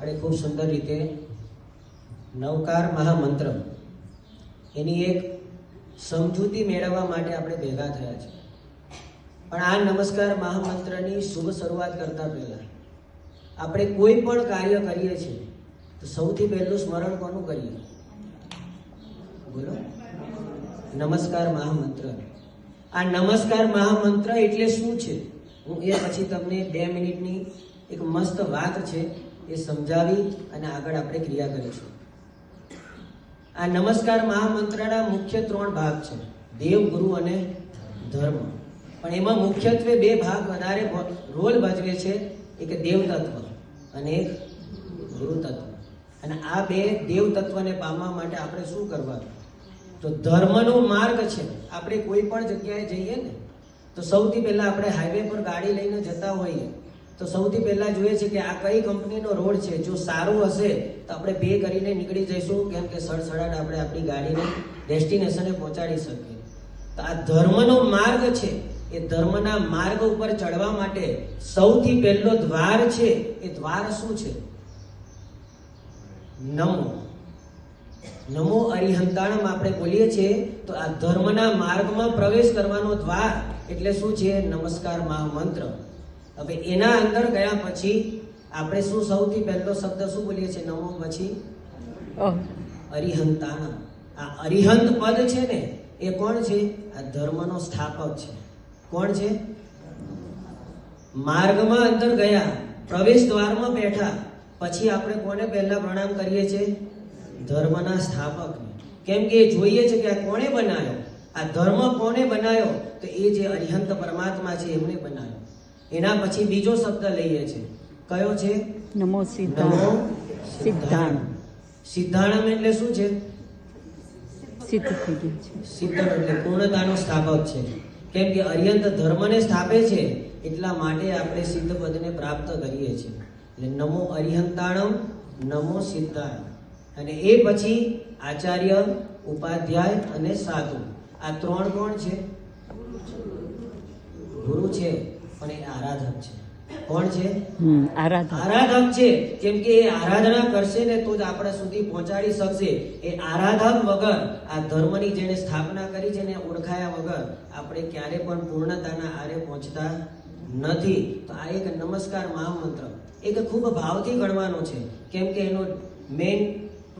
આપણે ખૂબ સુંદર રીતે નવકાર મહામંત્ર એની એક સમજૂતી મેળવવા માટે આપણે ભેગા થયા છે. પણ આ નમસ્કાર મહામંત્રની શુભ શરૂઆત કરતા પહેલા આપણે કોઈ પણ કાર્ય કરીએ છીએ, તો સૌથી પહેલું સ્મરણ કોનું કરીએ? બોલો. નમસ્કાર મહામંત્ર. આ નમસ્કાર મહામંત્ર એટલે શું છે? હું એ પછી તમને બે મિનિટની એક મસ્ત વાત છે એ સમજાવી અને આગળ આપણે ક્રિયા કરીશું. આ નમસ્કાર મહામંત્રના મુખ્ય ત્રણ ભાગ છે. દેવ ગુરુ અને ધર્મ. પણ એમાં મુખ્યત્વે બે ભાગ વધારે રોલ ભજવે છે. એક દેવ તત્વ અને ગુરુ તત્વ અને આ બે દેવ તત્વને પામવા માટે આપણે શું કરવાનું? તો ધર્મનો માર્ગ છે. આપણે કોઈ પણ જગ્યાએ જઈએ ને, તો સૌથી પહેલા આપણે હાઈવે પર ગાડી લઈને જતા હોઈએ. તો સૌથી પહેલા જોઈએ છે કે આ કઈ કંપનીનો રોડ છે? જો સારું હશે, તો આપણે પે કરીને નીકળી જઈશું, કેમ કે સડસડાટ આપણે આપણી ગાડીને ડેસ્ટિનેશને પહોંચાડી શકીએ. તો આ ધર્મનો માર્ગ છે. એ ધર્મના માર્ગ ઉપર ચડવા માટે સૌથી પહેલો દ્વાર છે. એ દ્વાર શું છે? નમો. નમો અરિહંતાણમ આપણે બોલીએ છીએ, તો આ ધર્મના માર્ગમાં પ્રવેશ કરવાનો દ્વાર એટલે શું છે? નમસ્કાર મહામંત્ર. હવે એના અંદર ગયા પછી આપણે શું સૌથી પહેલો શબ્દ શું બોલીએ છીએ? નમો પછી અરિહંતાણમ આ અરિહંત પદ છે ને એ કોણ છે? આ ધર્મનો સ્થાપક છે. કોણ છે? માર્ગમાં અંદર ગયા પ્રવેશ દ્વારમાં બેઠા પછી આપણે કોને પહેલા પ્રણામ કરીએ છીએ? ધર્મના સ્થાપકને. કેમ કે એ જોઈએ છે કે આ કોણે બનાવ્યો આ ધર્મ કોને બનાવ્યો તો એ જે અરિહંત પરમાત્મા છે એમણે બનાવ્યો એના પછી બીજો શબ્દ લઈએ છે. કયો છે? નમો સિદ્ધાર્થ સિદ્ધાણમ એટલે શું છે? સિદ્ધ થઈ ગયું છે. સિદ્ધ એટલે પૂર્ણતાનો સ્થાપક છે. કેમ કે અર્યંત ધર્મને સ્થાપે છે એટલા માટે આપણે સિદ્ધ પદને પ્રાપ્ત કરીએ છીએ. એટલે નમો અરિહંતાણમ નમો સિદ્ધાય અને એ પછી આચાર્ય ઉપાધ્યાય અને સાધુ. આ ત્રણ કોણ છે? ગુરુ છે પણ એ આરાધક છે. કોણ છે? આરાધક. છે. કેમ કે એ આરાધના કરશે ને તો જ આપણા સુધી પહોંચાડી શકશે. એ આરાધક વગર આ ધર્મની જેને સ્થાપના કરી છે ને ઓળખાયા વગર આપણે ક્યારે પણ પૂર્ણતાના આરે પહોંચતા નથી. તો આ એક નમસ્કાર મહામંત્ર. એક ખૂબ ભાવથી ગણવાનો છે. કેમ કે એનો મેઇન